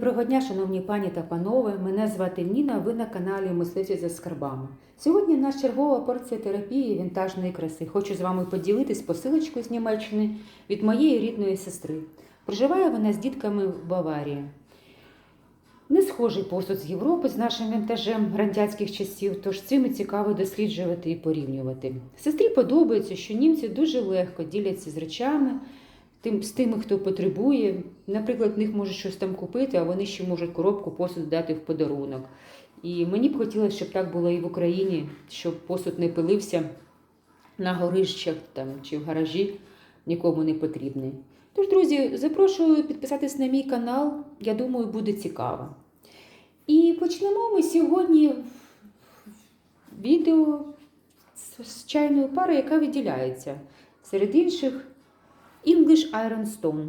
Доброго дня, шановні пані та панове. Мене звати Ніна. Ви на каналі Мисливці за скарбами. Сьогодні в нас чергова порція терапії вінтажної краси. Хочу з вами поділитись посилочкою з Німеччини від моєї рідної сестри. Проживає вона з дітками в Баварії. Не схожий посуд з Європи з нашим вінтажем радянських часів, тож цим і цікаво досліджувати і порівнювати. Сестрі подобається, що німці дуже легко діляться з речами, тим, з тими, хто потребує. Наприклад, в них можуть щось там купити, а вони ще можуть коробку посуду дати в подарунок. І мені б хотілося, щоб так було і в Україні, щоб посуд не пилився на горищах там, чи в гаражі, нікому не потрібний. Тож, друзі, запрошую підписатись на мій канал. Я думаю, буде цікаво. І почнемо ми сьогодні відео з- чайної пари, яка виділяється серед інших English Iron Stone.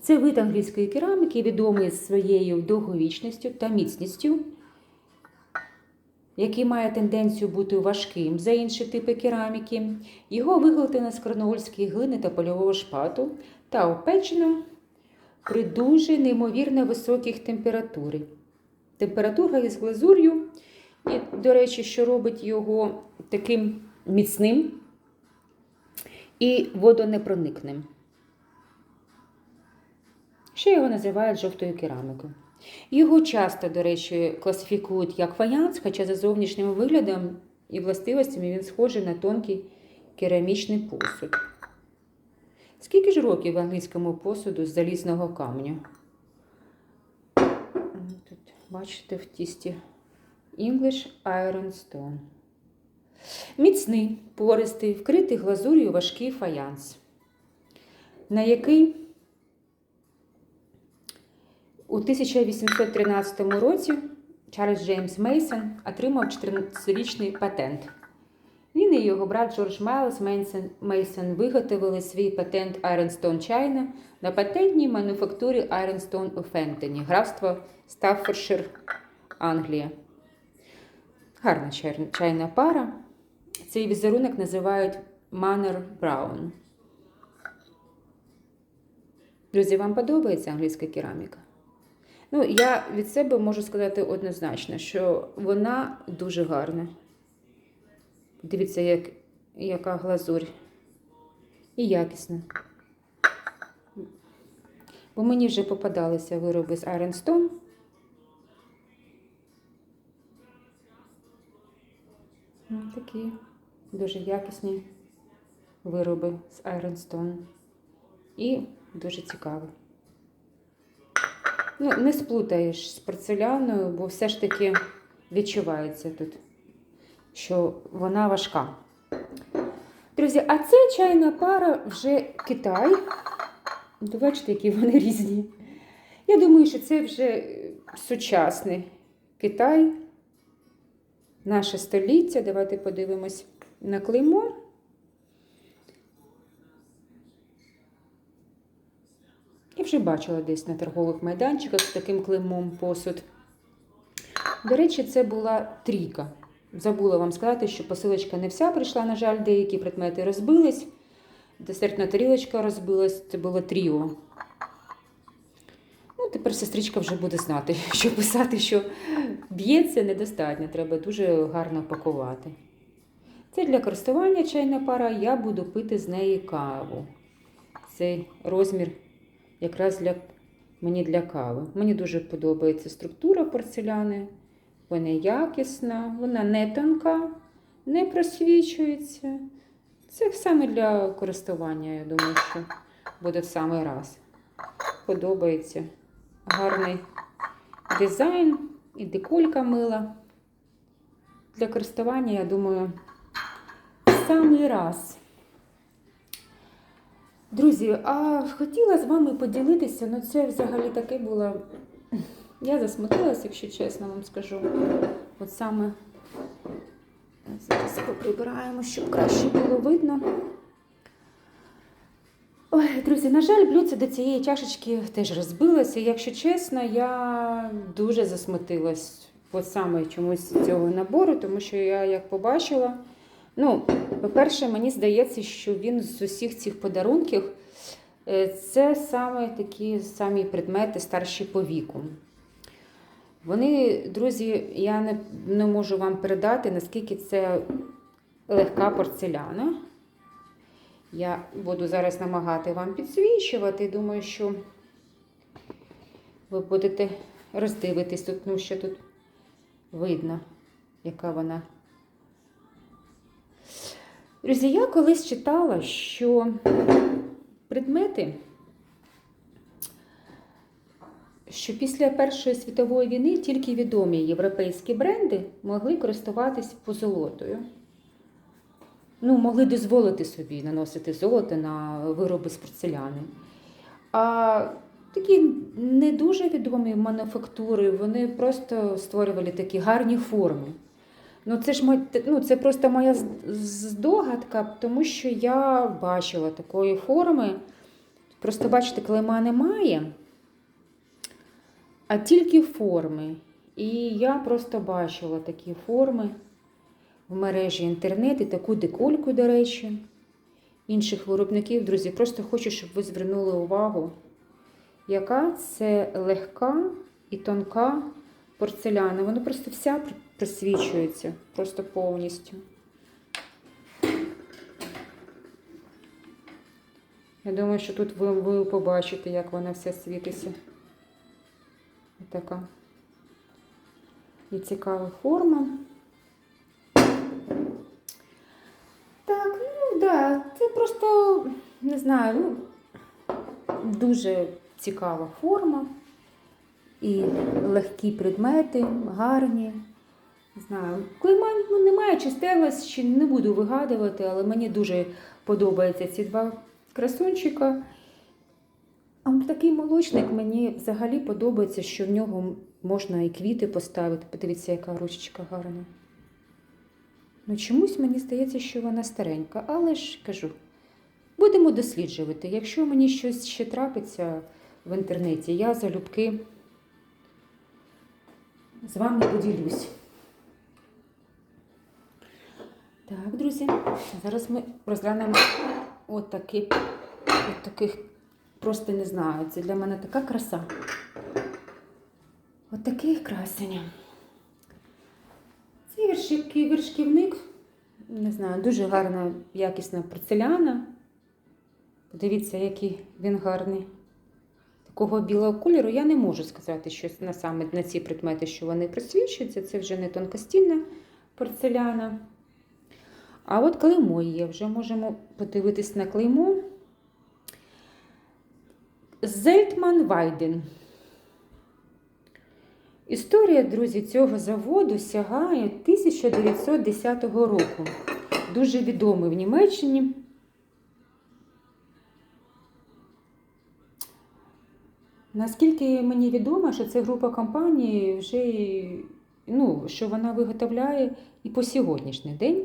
Це вид англійської кераміки, відомий своєю довговічністю та міцністю, який має тенденцію бути важким за інші типи кераміки. Його виготовлено з корнуольської глини та польового шпату та опечено при дуже неймовірно високих температурі. Температура із глазур'ю, і, до речі, що робить його таким міцним і водонепроникним. Ще його називають жовтою керамікою. Його часто, до речі, класифікують як фаянс, хоча за зовнішнім виглядом і властивостями він схожий на тонкий керамічний посуд. Скільки ж років в англійському посуду з залізного каменю? Тут, бачите, в тісті English Iron Stone. Міцний, пористий, вкритий глазур'ю важкий фаянс, на який у 1813 році Чарльз Джеймс Мейсон отримав 14-річний патент. Він і його брат Джордж Майлз Мейсон, виготовили свій патент Ironstone China на патентній мануфактурі Ironstone у Фентоні, графство Стаффордшир, Англія. Гарна чайна пара. Цей візерунок називають Manor Brown. Друзі, вам подобається англійська кераміка? Ну, я від себе можу сказати однозначно, що вона дуже гарна. Дивіться, як, яка глазурь. І якісна. Бо мені вже попадалися вироби з Ironstone. Ну, Такі дуже якісні вироби з Ironstone. І дуже цікаві. Ну, не сплутаєш з порцеляною, бо все ж таки відчувається тут, що вона важка. Друзі, а це чайна пара вже Китай. Бачите, які вони різні. Я думаю, що це вже сучасний Китай, наше століття. Давайте подивимось на клеймо. Я вже бачила десь на торгових майданчиках з таким клеймом посуд. До речі, це була трійка. Забула вам сказати, що посилочка не вся прийшла, на жаль, деякі предмети розбились. Десертна тарілочка розбилась, це було тріо. Ну, тепер сестричка вже буде знати, що писати, що б'ється недостатньо, треба дуже гарно пакувати. Це для користування чайна пара, я буду пити з неї каву. Цей розмір якраз для мені для кави. Мені дуже подобається структура порцеляни. Вона якісна, вона не тонка, не просвічується. Це саме для користування, я думаю, що буде в самий раз. Подобається. Гарний дизайн і деколька мила. Для користування, я думаю, в самий раз. Друзі, а хотіла з вами поділитися, ну це взагалі таке було. Я засмутилася, якщо чесно вам скажу. От саме зараз поприбираємо, щоб краще було видно. Ой, друзі, на жаль, блюдце до цієї чашечки теж розбилося. Якщо чесно, я дуже засмутилась от саме чомусь цього набору, тому що я як побачила. Ну, по-перше, мені здається, що він з усіх цих подарунків е, це саме такі самі предмети старші по віку. Вони, друзі, я не, не можу вам передати, наскільки це легка порцеляна. Я буду зараз намагати вам підсвічувати. Думаю, що ви будете роздивитись тут, ну що тут видно, яка вона. Друзі, я колись читала, що предмети, що після Першої світової війни тільки відомі європейські бренди могли користуватись позолотою. Ну, могли дозволити собі наносити золото на вироби з порцеляни. А такі не дуже відомі мануфактури, вони просто створювали такі гарні форми. Ну, це ж ну, це просто моя здогадка, тому що я бачила такої форми. Просто бачите, клейма немає, а тільки форми. І я просто бачила такі форми в мережі інтернет і таку декольку, до речі, інших виробників. Друзі, просто хочу, щоб ви звернули увагу, яка це легка і тонка порцеляна. Вона просто вся пр- просвічується, просто повністю. Я думаю, що тут ви, ви побачите, як вона вся світиться. Така. І цікава форма. Так, ну да, це просто, не знаю, ну, дуже цікава форма. І легкі предмети, гарні. Не знаю, клейма ну, немає, чи стелась, чи не буду вигадувати, але мені дуже подобаються ці два красунчика. А такий молочник мені взагалі подобається, що в нього можна і квіти поставити. Подивіться, яка ручечка гарна. Ну, чомусь мені здається, що вона старенька, але ж кажу, будемо досліджувати. Якщо мені щось ще трапиться в інтернеті, я залюбки з вами поділюсь. Так, друзі, зараз ми розглянемо от такі, от таких, просто не знаю, це для мене така краса. От такий красення. Це вершки, вершківник, не знаю, дуже гарна, якісна порцеляна. Подивіться, який він гарний. Такого білого кольору я не можу сказати, що на саме на ці предмети, що вони просвічуються, це вже не тонкостінна порцеляна. А от клеймо є, вже можемо подивитись на клеймо. Зельтман Вайден. Історія, друзі, цього заводу сягає 1910 року. Дуже відомий в Німеччині. Наскільки мені відомо, що це група компаній вже ну, що вона виготовляє і по сьогоднішній день.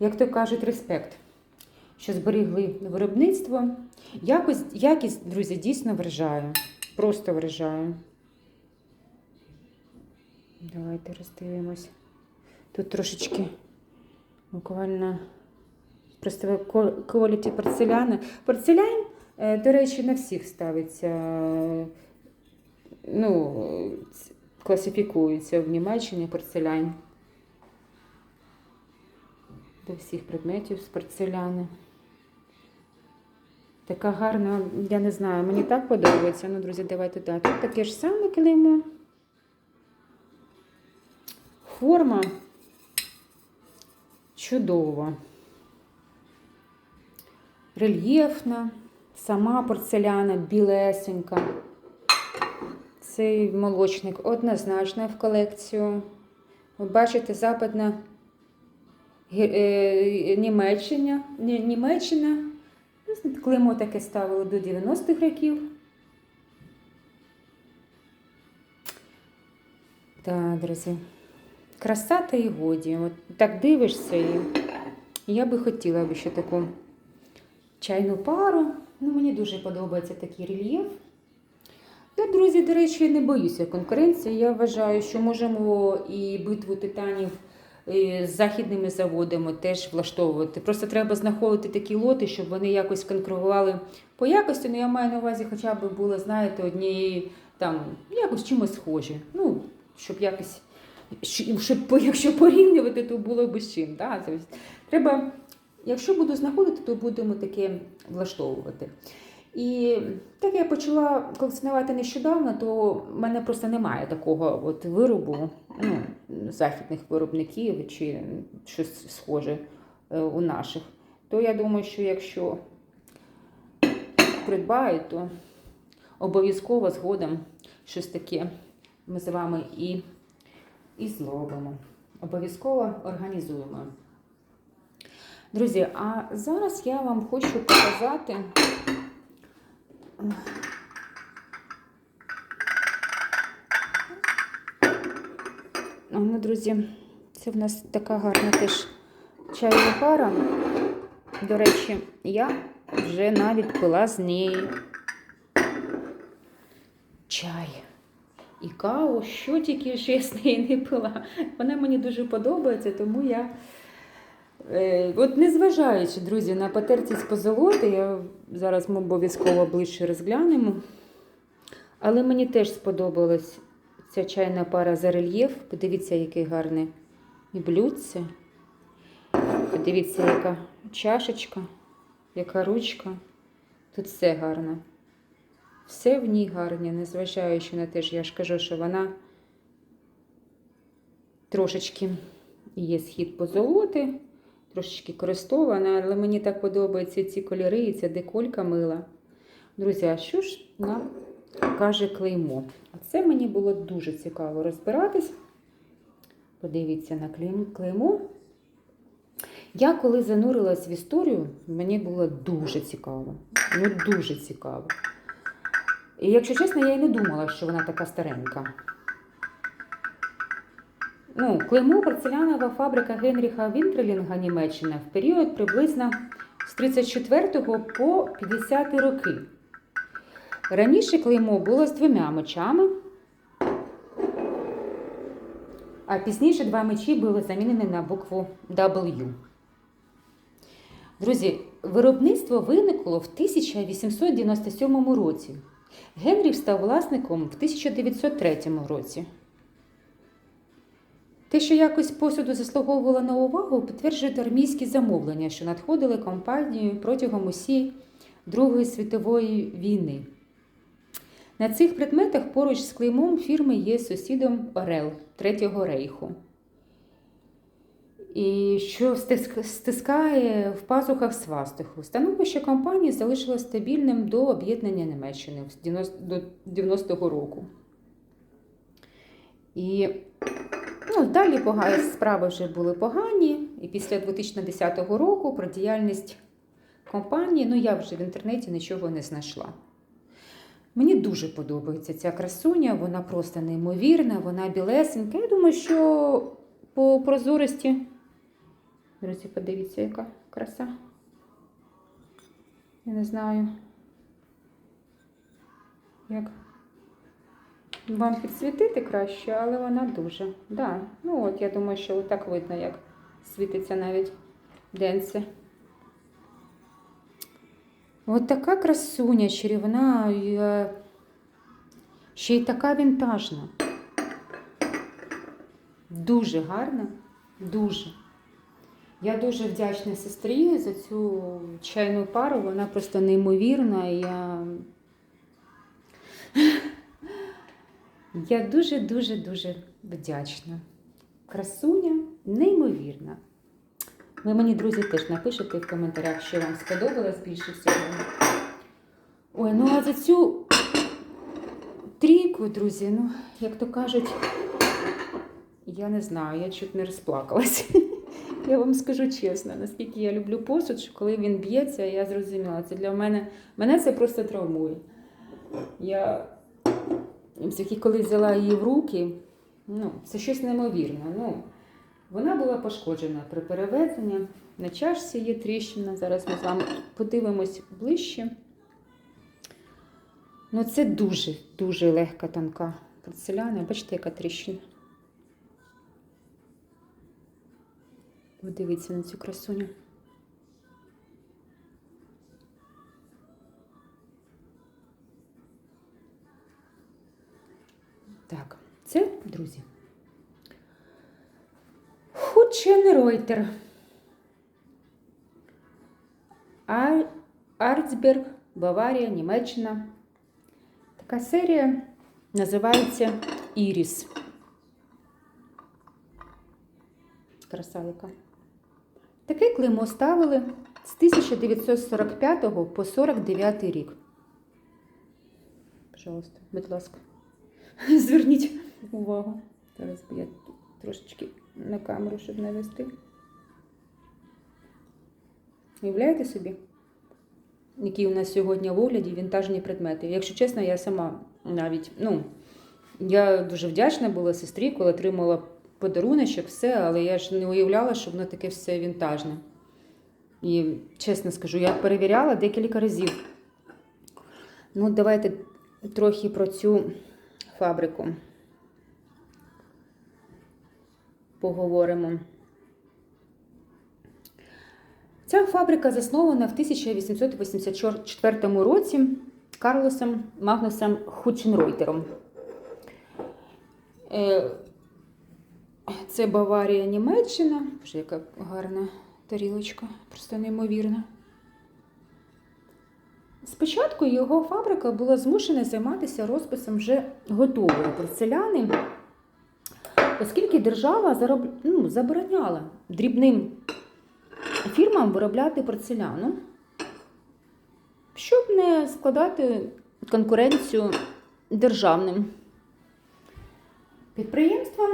Як то кажуть, респект, що зберігли виробництво. Якось, якість, друзі, дійсно вражає. Просто вражає. Давайте роздивимось. Тут трошечки буквально просто quality порцеляна. Порцелян, е, до речі, на всіх ставиться, ну, класифікується в Німеччині порцелян. До всіх предметів з порцеляни. Така гарна, я не знаю, мені так подобається. Ну, друзі, давайте так. Тут таке ж саме клеймо. Форма чудова. Рельєфна, сама порцеляна, білесенька. Цей молочник однозначно в колекцію. Ви бачите, западна Німеччина, Ні- Німеччина. Ну, Клеймо таке ставили до 90-х років. Так, друзі. Краса та й годі. От так дивишся і я би хотіла би ще таку чайну пару. Ну, мені дуже подобається такий рельєф. Я, друзі, до речі, не боюся конкуренції. Я вважаю, що можемо і битву титанів е, з західними заводами теж влаштовувати. Просто треба знаходити такі лоти, щоб вони якось конкурували по якості. Ну, я маю на увазі, хоча б було, знаєте, однієї там якось чимось схожі. Ну, щоб якось, щоб, якщо порівнювати, то було б з чим. Да? Тобто, треба, якщо буду знаходити, то будемо таке влаштовувати. І так я почала колекціонувати нещодавно, то в мене просто немає такого от виробу ну, західних виробників чи щось схоже е, у наших. То я думаю, що якщо придбають, то обов'язково згодом щось таке ми з вами і, і зробимо. Обов'язково організуємо. Друзі, а зараз я вам хочу показати. Ну, друзі, це в нас така гарна теж чайна пара. До речі, я вже навіть пила з неї чай і каву, що тільки що я з неї не пила. Вона мені дуже подобається, тому я. Е, От незважаючи, друзі, на потертість позолоти, я зараз ми обов'язково ближче розглянемо. Але мені теж сподобалась ця чайна пара за рельєф. Подивіться, яке гарне і блюдце. Подивіться, яка чашечка, яка ручка. Тут все гарно. Все в ній гарне, незважаючи на те, що я ж кажу, що вона трошечки є схід позолоти, трошечки користована, але мені так подобаються ці кольори і ця деколька мила. Друзі, а що ж нам каже клеймо? А це мені було дуже цікаво розбиратись. Подивіться на клейм- клеймо. Я коли занурилась в історію, мені було дуже цікаво. Ну, дуже цікаво. І якщо чесно, я й не думала, що вона така старенька. Ну, клеймо порцелянова фабрика Генріха Вінтрелінга Німеччина в період приблизно з 34 по 50 роки. Раніше клеймо було з двома мечами, а пізніше два мечі були замінені на букву W. Друзі, виробництво виникло в 1897 році. Генрі став власником в 1903 році. Те, що якось посуду заслуговувало на увагу, підтверджують армійські замовлення, що надходили компанією протягом усієї Другої світової війни. На цих предметах поруч з клеймом фірми є сусідом Орел Третього рейху. І що стискає в пазухах свастиху. Становище компанії залишилось стабільним до об'єднання Німеччини до 90-го року. І ну, далі справи вже були погані. І після 2010 року про діяльність компанії, ну я вже в інтернеті нічого не знайшла. Мені дуже подобається ця красуня, вона просто неймовірна, вона білесенька. Я думаю, що по прозорості. Друзі, подивіться, яка краса. Я не знаю, як вам підсвітити краще, але вона дуже. Да. Ну от, я думаю, що так видно, як світиться навіть денце. От така красуня чарівна, е, ще й така вінтажна. Дуже гарна, дуже. Я дуже вдячна сестрі за цю чайну пару. Вона просто неймовірна. Я, я дуже-дуже дуже вдячна. Красуня неймовірна. Ви мені, друзі, теж напишете в коментарях, що вам сподобалось більше всього. Ой, ну а за цю трійку, друзі, ну, як то кажуть, я не знаю, я чуть не розплакалась. Я вам скажу чесно, наскільки я люблю посуд, що коли він б'ється, я зрозуміла, це для мене, мене це просто травмує. Я коли взяла її в руки, ну, це щось неймовірне. Ну, вона була пошкоджена при перевезенні. На чашці є тріщина. Зараз ми з вами подивимось ближче. Ну, це дуже, дуже легка тонка порцеляна. Бачите, яка тріщина. Подивіться на цю красуню. Так, це, друзі. Хученройтер. Арцберг, Баварія, Німеччина. Така серія називається Іріс. Краса яка. Таке клеймо ставили з 1945 по 49 рік. Пожалуйста, будь ласка. Зверніть увагу. Зараз я трошечки на камеру, щоб навести. Уявляєте собі, які у нас сьогодні в огляді вінтажні предмети? Якщо чесно, я сама навіть, ну, я дуже вдячна була сестрі, коли отримала подаруночок, все, але я ж не уявляла, що воно таке все вінтажне. І чесно скажу, я перевіряла декілька разів. Ну, давайте трохи про цю фабрику поговоримо. Ця фабрика заснована в 1884 році Карлосом Магнусом Хученройтером. Е, Це Баварія, Німеччина. Боже, яка гарна тарілочка, просто неймовірна. Спочатку його фабрика була змушена займатися розписом вже готової порцеляни, оскільки держава зароб... ну, забороняла дрібним фірмам виробляти порцеляну, щоб не складати конкуренцію державним підприємствам.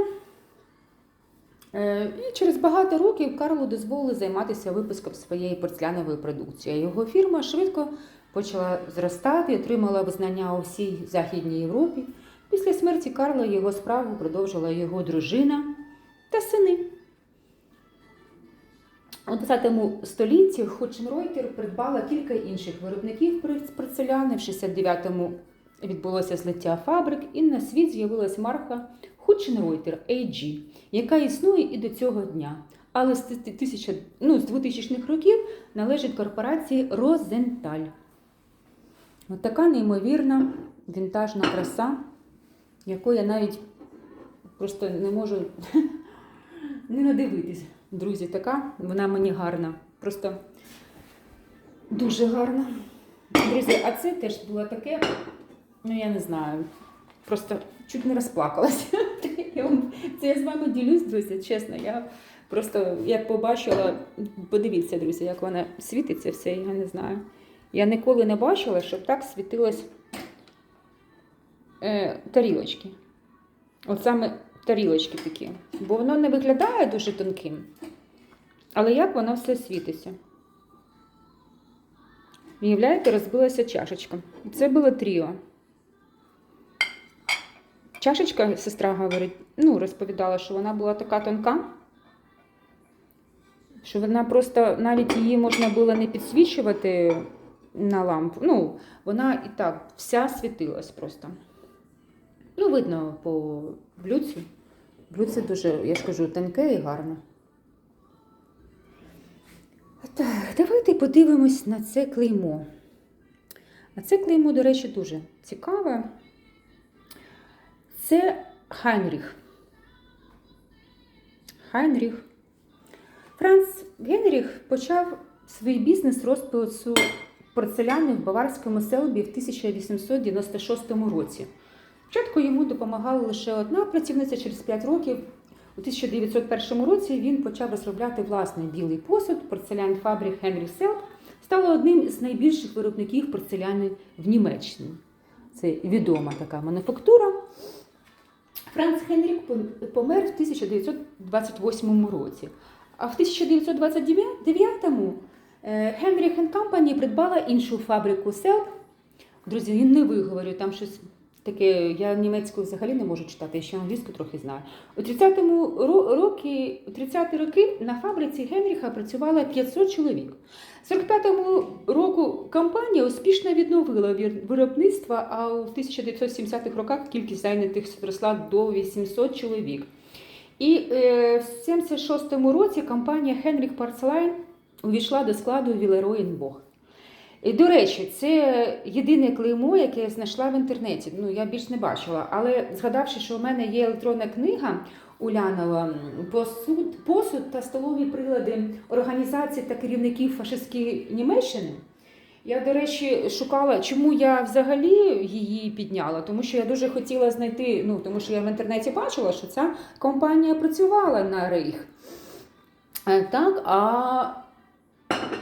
Е, І через багато років Карлу дозволили займатися випуском своєї порцелянової продукції. Його фірма швидко почала зростати, отримала визнання у всій Західній Європі. Після смерті Карла його справу продовжила його дружина та сини. У 20 столітті Хоченройтер придбала кілька інших виробників порцеляни. В 69-му відбулося злиття фабрик, і на світ з'явилась марка Хоченройтер AG, яка існує і до цього дня. Але з 1000, ну, 2000-х років належить корпорації Розенталь. От така неймовірна вінтажна краса, яку я навіть просто не можу не надивитись. Друзі, така, вона мені гарна. Просто дуже гарна. Друзі, а це теж було таке, ну я не знаю, просто чуть не розплакалася. Це я з вами ділюсь, друзі, чесно. Я просто як побачила, подивіться, друзі, як вона світиться все, я не знаю. Я ніколи не бачила, щоб так світилось е, тарілочки. От саме тарілочки такі. Бо воно не виглядає дуже тонким. Але як воно все світиться? Уявляєте, розбилася чашечка. Це було тріо. Чашечка, сестра говорить, ну, розповідала, що вона була така тонка, що вона просто навіть її можна було не підсвічувати на лампу. Ну, вона і так вся світилась просто. Ну, видно по блюдцю. Блюдце дуже, я ж кажу, тонке і гарне. Так, давайте подивимось на це клеймо. А це клеймо, до речі, дуже цікаве. Це Хайнріх. Хайнріх. Франц Генріх почав свій бізнес розпису порцеляни в Баварському селбі в 1896 році. Спочатку йому допомагала лише одна працівниця через 5 років. У 1901 році він почав розробляти власний білий посуд. Порцелян фабрик Генрі Селб стала одним з найбільших виробників порцеляни в Німеччині. Це відома така мануфактура. Франц Генрік помер в 1928 році. А в 1929-му е, Henrich Company придбала іншу фабрику Селб. Друзі, я не виговорю, там щось таке, я німецьку взагалі не можу читати, я ще англійську трохи знаю. У 30-му ро- роки, у 30-ті роки на фабриці Генріха працювало 500 чоловік. У 45-му року компанія успішно відновила виробництво, а у 1970-х роках кількість зайнятих зросла до 800 чоловік. І е, в 76-му році компанія Henrich Porcelain увійшла до складу Вілероєнбох. І, до речі, це єдине клеймо, яке я знайшла в інтернеті. Ну, я більш не бачила. Але згадавши, що у мене є електронна книга Улянова посуд, посуд та столові прилади організацій та керівників фашистської Німеччини. Я, до речі, шукала, чому я взагалі її підняла, тому що я дуже хотіла знайти, ну тому що я в інтернеті бачила, що ця компанія працювала на Рейх. Е, Так, а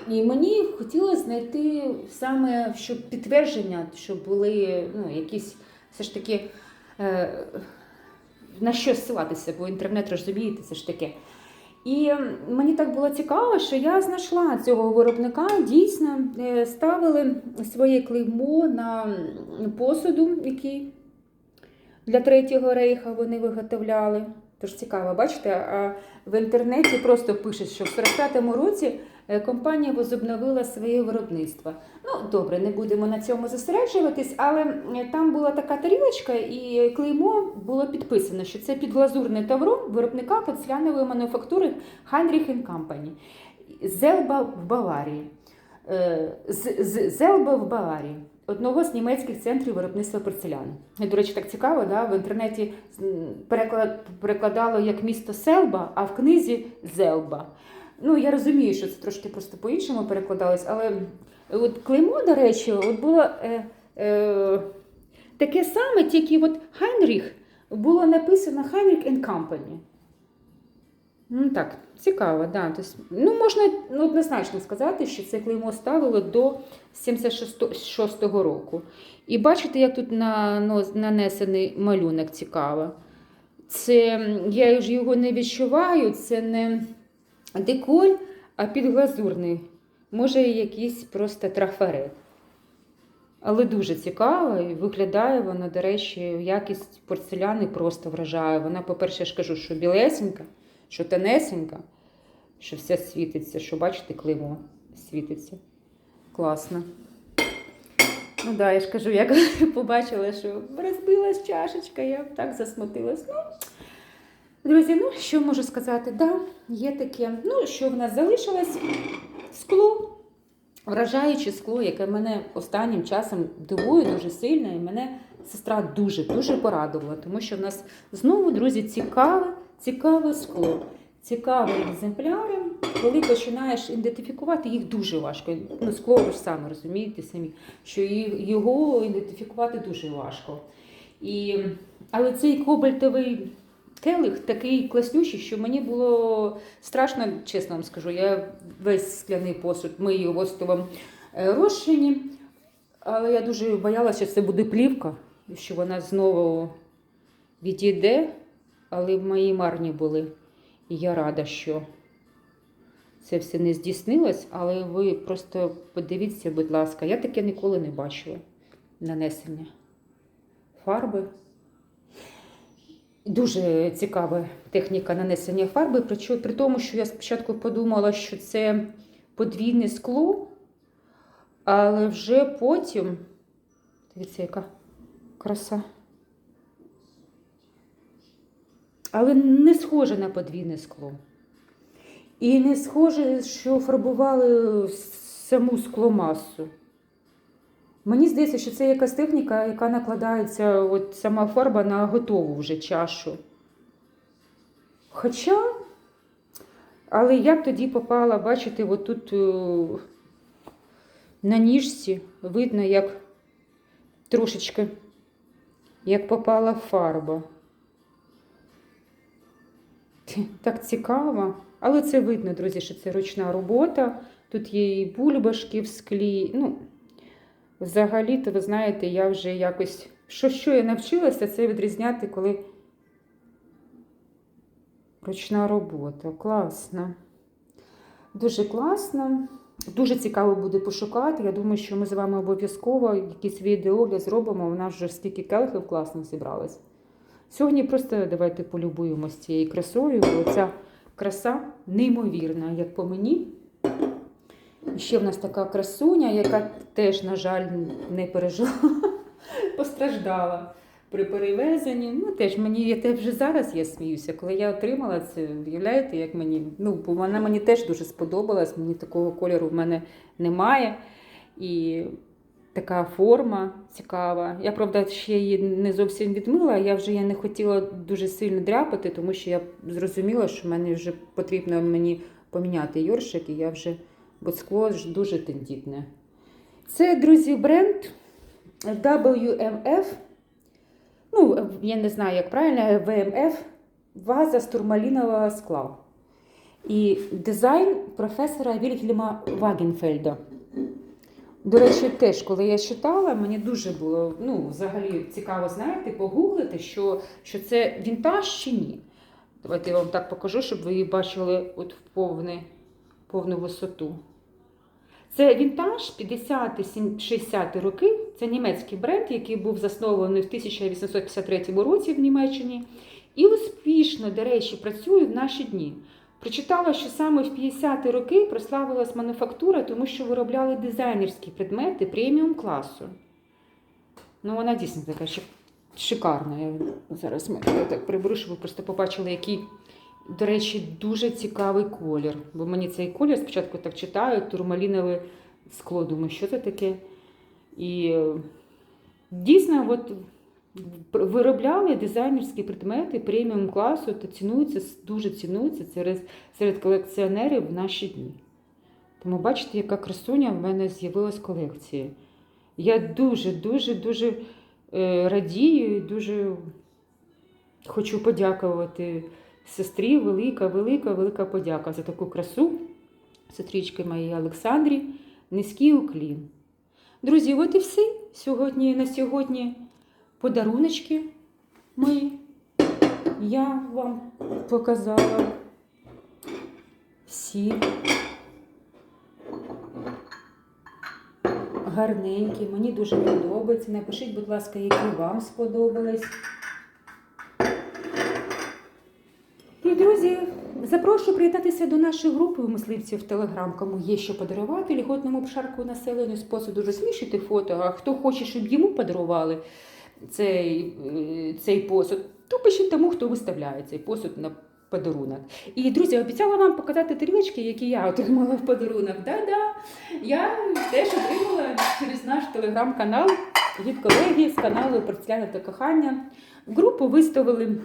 і мені хотілося знайти саме щоб підтвердження, щоб були ну, якісь все ж таки е, на що ссилатися, бо інтернет розумієте, це ж таке. І мені так було цікаво, що я знайшла цього виробника. Дійсно е, ставили своє клеймо на посуду, який для Третього рейха вони виготовляли. Тож цікаво, бачите, в інтернеті просто пишуть, що в 45-му році компанія возобновила своє виробництво. Ну, добре, не будемо на цьому зосереджуватись, але е, там була така тарілочка, і клеймо було підписано, що це підглазурний таврон виробника порцелянової мануфактури Heinrich Company. Зелба в Баварії. Е, з, Зелба в Баварії. Одного з німецьких центрів виробництва порцеляну. І, До речі, так цікаво, да? в інтернеті переклад, перекладало як місто Селба, а в книзі Зелба. Ну, я розумію, що це трошки просто по-іншому перекладалось, але от клеймо, до речі, от було е, е, таке саме, тільки от Хайнріх було написано and Company. Ну так, цікаво, да. Тобто, ну, можна ну, однозначно сказати, що це клеймо ставило до 76-го року. І бачите, як тут на, ну, нанесений малюнок цікаво. Це я ж його не відчуваю, це не деколь, а підглазурний. Може, якийсь просто трафарет. Але дуже цікаво і виглядає вона, до речі, якість порцеляни просто вражає. Вона, по-перше, я ж кажу, що білесенька, що тонесенька, що все світиться, що бачите, клеймо світиться. Класно. Ну да, я ж кажу, я побачила, що розбилась чашечка, я так засмутилась. Ну, друзі, ну що можу сказати? Да, є таке. Ну, що в нас залишилось? Скло. Вражаюче скло, яке мене останнім часом дивує дуже сильно, і мене сестра дуже-дуже порадувала, тому що в нас знову, друзі, цікаве, цікаве скло. Цікаві екземпляри. Коли починаєш ідентифікувати, їх дуже важко. Ну, скло ви ж самі розумієте самі, що його ідентифікувати дуже важко. І, але цей кобальтовий келих такий класнючий, що мені було страшно, чесно вам скажу. Я весь скляний посуд мию в остовому е, розчині, але я дуже боялася, що це буде плівка, що вона знову відійде, але мої марні були. І я рада, що це все не здійснилось, але ви просто подивіться, будь ласка, я таке ніколи не бачила нанесення фарби. Дуже цікава техніка нанесення фарби, при тому, що я спочатку подумала, що це подвійне скло, але вже потім. Дивіться, яка краса. Але не схоже на подвійне скло. І не схоже, що фарбували саму скломасу. Мені здається, що це якась техніка, яка накладається от сама фарба на готову вже чашу. Хоча, але я тоді попала, бачите, отут е, на ніжці видно, як трошечки, як попала фарба. Так цікаво. Але це видно, друзі, що це ручна робота. Тут є і бульбашки в склі. Ну, взагалі-то, ви знаєте, я вже якось. Що, що я навчилася, це відрізняти, коли ручна робота. Класно. Дуже класно. Дуже цікаво буде пошукати. Я думаю, що ми з вами обов'язково якийсь відеогляд зробимо. У нас вже стільки келихів класно зібралось. Сьогодні просто давайте полюбуємося цією красою. бо ця краса неймовірна, як по мені. Ще в нас така красуня, яка теж, на жаль, не пережила, постраждала при перевезенні. Ну, теж мені я теж вже зараз я сміюся. Коли я отримала це, уявляєте, як мені. Ну, бо вона мені теж дуже сподобалась, мені такого кольору в мене немає. І така форма цікава. Я, правда, ще її не зовсім відмила. Я вже я не хотіла дуже сильно дряпати, тому що я зрозуміла, що мені вже потрібно мені поміняти йоршик, і я вже, бо скло ж дуже тендітне. Це, друзі, бренд WMF. Ну, я не знаю, як правильно, VMF, ваза з турмалінового скла. І дизайн професора Вільгельма Вагенфельда. До речі, теж, коли я читала, мені дуже було ну, взагалі цікаво, знаєте, погуглити, що, що це вінтаж чи ні. Давайте я вам так покажу, щоб ви її бачили от в повне, повну висоту. Це вінтаж 50-60 роки. Це німецький бренд, який був заснований в 1853 році в Німеччині. І успішно, до речі, працює в наші дні. Прочитала, що саме в 50-ті роки прославилась мануфактура, тому що виробляли дизайнерські предмети преміум класу. Ну, вона дійсно така шикарна. Я зараз так приберу, щоб ви просто побачили, який, до речі, дуже цікавий колір. Бо мені цей колір спочатку так читаю, турмалінове скло. Думаю, що це таке? І е, дійсно, от виробляли дизайнерські предмети преміум класу та цінуються, дуже цінуються серед, серед колекціонерів в наші дні. Тому бачите, яка красуня в мене з'явилась в колекції. Я дуже, дуже, дуже е, радію і дуже хочу подякувати сестрі. Велика, велика, велика подяка за таку красу. Сестрички моїй Олександрі. Низький уклін. Друзі, от і все. Сьогодні на сьогодні подаруночки мої. Я вам показала всі гарненькі. Мені дуже подобається. Напишіть, будь ласка, які вам сподобались. І, друзі, запрошую приєднатися до нашої групи мисливців в Телеграм, кому є що подарувати льготному обшарку населенню спосіб дуже змішити фото. А хто хоче, щоб йому подарували цей, е, цей посуд, то пишіть тому, хто виставляє цей посуд на подарунок. І, друзі, обіцяла вам показати тарілочки, які я отримала в подарунок. Да-да, я теж отримала через наш телеграм-канал від колеги з каналу Порцеляна та кохання. Групу виставили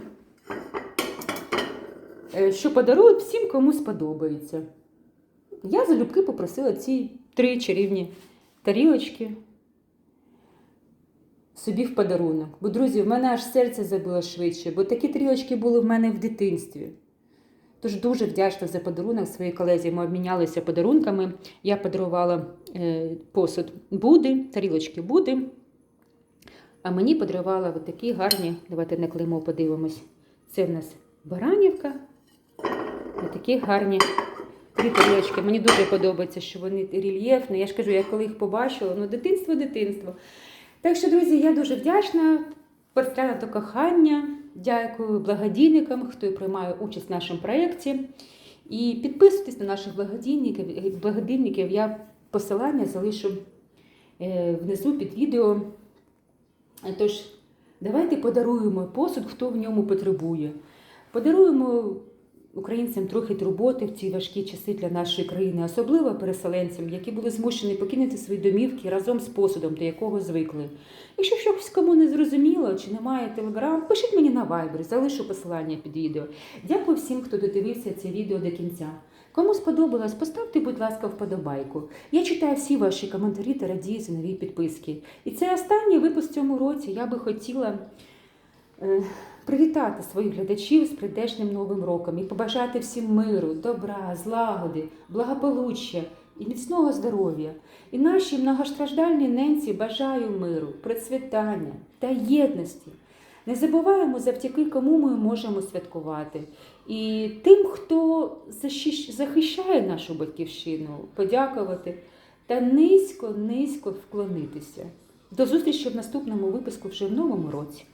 що подарують всім, кому сподобається. Я залюбки попросила ці три чарівні тарілочки собі в подарунок. Бо, друзі, в мене аж серце забило швидше, бо такі тарілочки були в мене в дитинстві. Тож дуже вдячна за подарунок своїй колезі. Ми обмінялися подарунками. Я подарувала е, посуд Буди, тарілочки Буди. А мені подарувала такі гарні, давайте на клеймо подивимось. Це в нас Баранівка. Ось такі гарні тарілочки. Мені дуже подобається, що вони рельєфні. Я ж кажу, я коли їх побачила, ну дитинство, дитинство. Так що, друзі, я дуже вдячна. Портрет до кохання. Дякую благодійникам, хто приймає участь в нашому проєкті. І підписуйтесь на наших благодійників. благодійників. Я посилання залишу е, внизу під відео. Тож, давайте подаруємо посуд, хто в ньому потребує. Подаруємо українцям трохи турботи в ці важкі часи для нашої країни, особливо переселенцям, які були змушені покинути свої домівки разом з посудом, до якого звикли. Якщо щось кому не зрозуміло чи немає телеграм, пишіть мені на Viber, залишу посилання під відео. Дякую всім, хто додивився це відео до кінця. Кому сподобалось, поставте, будь ласка, вподобайку. Я читаю всі ваші коментарі та радію за нові підписки. І це останній випуск цьому році. Я би хотіла е, привітати своїх глядачів з прийдешнім новим роком і побажати всім миру, добра, злагоди, благополуччя і міцного здоров'я. І нашій многостраждальній ненці бажаю миру, процвітання та єдності. Не забуваємо, завдяки кому ми можемо святкувати. І тим, хто захищає нашу батьківщину, подякувати та низько-низько вклонитися. До зустрічі в наступному випуску вже в новому році.